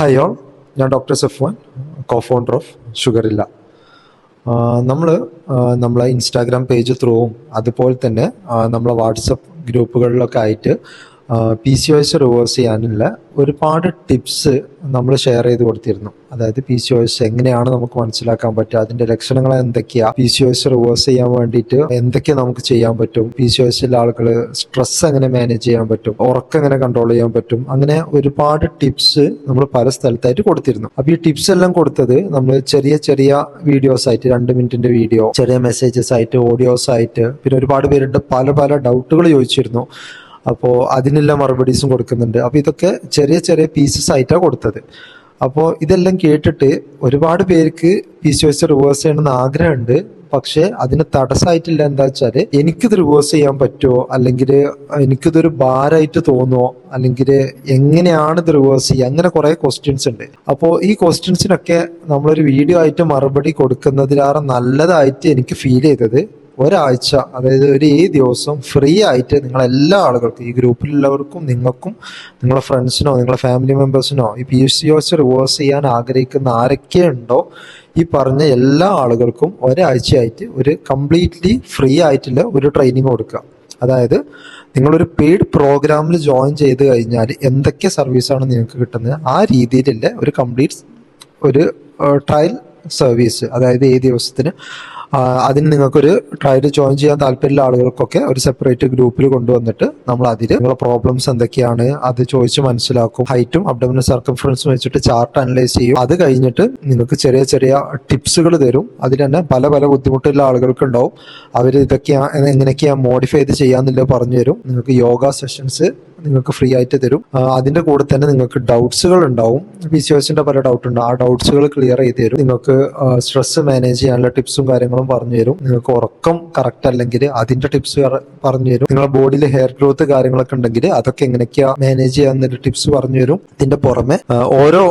Hi all ഞാൻ doctor Safwan co founder of ഷുഗറില്ല നമ്മൾ നമ്മളെ ഇൻസ്റ്റാഗ്രാം പേജ് ത്രൂവും അതുപോലെ തന്നെ നമ്മളെ വാട്സപ്പ് ഗ്രൂപ്പുകളിലൊക്കെ ആയിട്ട് പി സി ഒ റിവേഴ്സ് ചെയ്യാനുള്ള ഒരുപാട് ടിപ്സ് നമ്മൾ ഷെയർ ചെയ്ത് കൊടുത്തിരുന്നു. അതായത് പി സി ഒ എങ്ങനെയാണ് നമുക്ക് മനസ്സിലാക്കാൻ പറ്റുക അതിന്റെ ലക്ഷണങ്ങൾ എന്തൊക്കെയാ പി സി ഒ റിവേഴ്സ് ചെയ്യാൻ വേണ്ടിയിട്ട് എന്തൊക്കെ നമുക്ക് ചെയ്യാൻ പറ്റും പി സി ഒ എസിലെ ആളുകൾ സ്ട്രെസ് എങ്ങനെ മാനേജ് ചെയ്യാൻ പറ്റും ഉറക്കം എങ്ങനെ കൺട്രോൾ ചെയ്യാൻ പറ്റും അങ്ങനെ ഒരുപാട് ടിപ്സ് നമ്മൾ പല സ്ഥലത്തായിട്ട് കൊടുത്തിരുന്നു. അപ്പൊ ഈ ടിപ്സ് എല്ലാം കൊടുത്തത് നമ്മൾ ചെറിയ ചെറിയ വീഡിയോസ് ആയിട്ട് രണ്ട് മിനിറ്റിന്റെ വീഡിയോ ചെറിയ മെസ്സേജസ് ആയിട്ട് ഓഡിയോസ് ആയിട്ട് പിന്നെ ഒരുപാട് പേരുടെ പല പല ഡൗട്ടുകൾ ചോദിച്ചിരുന്നു. അപ്പോൾ അതിനെല്ലാം മറുപടീസും കൊടുക്കുന്നുണ്ട്. അപ്പോൾ ഇതൊക്കെ ചെറിയ ചെറിയ പീസസ് ആയിട്ടാണ് കൊടുത്തത്. അപ്പോൾ ഇതെല്ലാം കേട്ടിട്ട് ഒരുപാട് പേർക്ക് പി സി എസ് റിവേഴ്സ് ചെയ്യണമെന്ന് ആഗ്രഹമുണ്ട്. പക്ഷേ അതിന് തടസ്സമായിട്ടില്ല എന്താ വെച്ചാൽ എനിക്കിത് റിവേഴ്സ് ചെയ്യാൻ പറ്റുമോ? അല്ലെങ്കിൽ എനിക്കിതൊരു ഭാരമായിട്ട് തോന്നുമോ? അല്ലെങ്കിൽ എങ്ങനെയാണ് ഇത് റിവേഴ്സ് ചെയ്യുക? അങ്ങനെ കുറേ ക്വസ്റ്റ്യൻസ് ഉണ്ട്. അപ്പോൾ ഈ ക്വസ്റ്റ്യൻസിനൊക്കെ നമ്മളൊരു വീഡിയോ ആയിട്ട് മറുപടി കൊടുക്കുന്നതിലേറെ നല്ലതായിട്ട് എനിക്ക് ഫീൽ ചെയ്തത് ഒരാഴ്ച അതായത് ഒരു ഈ ദിവസം ഫ്രീ ആയിട്ട് നിങ്ങൾ എല്ലാ ആളുകൾക്കും ഈ ഗ്രൂപ്പിലുള്ളവർക്കും നിങ്ങൾക്കും നിങ്ങളെ ഫ്രണ്ട്സിനോ നിങ്ങളെ ഫാമിലി മെമ്പേഴ്സിനോ ഈ P S C OS reverse ചെയ്യാൻ ആഗ്രഹിക്കുന്ന ആരൊക്കെ ഉണ്ടോ ഈ പറഞ്ഞ എല്ലാ ആളുകൾക്കും ഒരാഴ്ചയായിട്ട് ഒരു കംപ്ലീറ്റ്ലി ഫ്രീ ആയിട്ടുള്ള ഒരു ട്രെയിനിങ് കൊടുക്കുക. അതായത് നിങ്ങളൊരു പെയ്ഡ് പ്രോഗ്രാമിൽ ജോയിൻ ചെയ്ത് കഴിഞ്ഞാൽ എന്തൊക്കെ സർവീസാണ് നിങ്ങൾക്ക് കിട്ടുന്നത് ആ രീതിയിലുള്ള ഒരു കംപ്ലീറ്റ് ഒരു ട്രയൽ സർവീസ് അതായത് ഈ ദിവസത്തിന് അതിന് നിങ്ങൾക്കൊരു ട്രയൽ ജോയിൻ ചെയ്യാൻ താല്പര്യമുള്ള ആളുകൾക്കൊക്കെ ഒരു സെപ്പറേറ്റ് ഗ്രൂപ്പിൽ കൊണ്ടുവന്നിട്ട് നമ്മൾ അതിൽ നിങ്ങളെ പ്രോബ്ലംസ് എന്തൊക്കെയാണ് അത് ചോദിച്ച് മനസ്സിലാക്കും. ഹൈറ്റും അബ്ഡമിനൽ സർക്കംഫറൻസും വെച്ചിട്ട് ചാർട്ട് അനലൈസ് ചെയ്യും. അത് കഴിഞ്ഞിട്ട് നിങ്ങൾക്ക് ചെറിയ ചെറിയ ടിപ്സുകൾ തരും. അതിൽ തന്നെ പല പല ബുദ്ധിമുട്ടുള്ള ആളുകൾക്ക് ഉണ്ടാവും. അവർ ഇതൊക്കെയാ എങ്ങനെയൊക്കെയാ മോഡിഫൈ ചെയ്ത് ചെയ്യാന്നില്ല പറഞ്ഞു തരും നിങ്ങൾക്ക് യോഗ സെഷൻസ് നിങ്ങൾക്ക് ഫ്രീ ആയിട്ട് തരും. അതിന്റെ കൂടെ തന്നെ നിങ്ങൾക്ക് ഡൗട്ട്സുകൾ ഉണ്ടാവും. പി സി പല ഡൗട്ട് ഉണ്ട്. ആ ഡൗട്ട്സുകൾ ക്ലിയർ ചെയ്ത് തരും. നിങ്ങൾക്ക് സ്ട്രെസ് മാനേജ് ചെയ്യാനുള്ള ടിപ്സും കാര്യങ്ങളും പറഞ്ഞു തരും. നിങ്ങൾക്ക് ഉറക്കം കറക്റ്റ് അല്ലെങ്കിൽ അതിന്റെ ടിപ്സ് പറഞ്ഞു തരും. നിങ്ങളുടെ ബോഡിയിൽ ഹെയർ ഗ്രോത്ത് കാര്യങ്ങളൊക്കെ ഉണ്ടെങ്കിൽ അതൊക്കെ എങ്ങനെയൊക്കെയാ മാനേജ് ചെയ്യാന്നൊരു ടിപ്സ് പറഞ്ഞു തരും. ഇതിന്റെ പുറമെ ഓരോ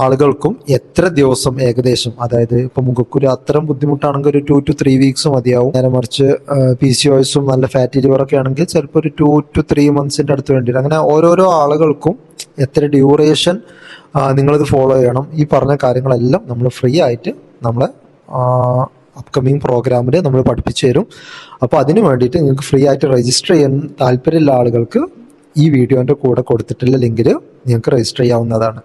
ആളുകൾക്കും എത്ര ദിവസം ഏകദേശം അതായത് ഇപ്പൊ മുഖക്കുരു അത്തരം ബുദ്ധിമുട്ടാണെങ്കിൽ ഒരു ടു ടു ത്രീ വീക്സ് മതിയാവും. നേരെ മറിച്ച് പി സി ഓയിസും നല്ല ഫാറ്റി ലിവർ ഒക്കെ ആണെങ്കിൽ ചിലപ്പോൾ ഒരു ടു ടു ത്രീ മന്ത്സിന്റെ അടുത്ത് വേണ്ടി അങ്ങനെ ഓരോരോ ആളുകൾക്കും എത്ര ഡ്യൂറേഷൻ നിങ്ങളിത് ഫോളോ ചെയ്യണം. ഈ പറഞ്ഞ കാര്യങ്ങളെല്ലാം നമ്മൾ ഫ്രീ ആയിട്ട് നമ്മളെ അപ്കമിങ് പ്രോഗ്രാമിൽ നമ്മൾ പഠിപ്പിച്ചു തരും. അപ്പോൾ അതിന് വേണ്ടിയിട്ട് നിങ്ങൾക്ക് ഫ്രീ ആയിട്ട് രജിസ്റ്റർ ചെയ്യാൻ താല്പര്യമുള്ള ആളുകൾക്ക് ഈ വീഡിയോന്റെ കൂടെ കൊടുത്തിട്ടുള്ള ലിങ്കിൽ നിങ്ങൾക്ക് രജിസ്റ്റർ ചെയ്യാവുന്നതാണ്.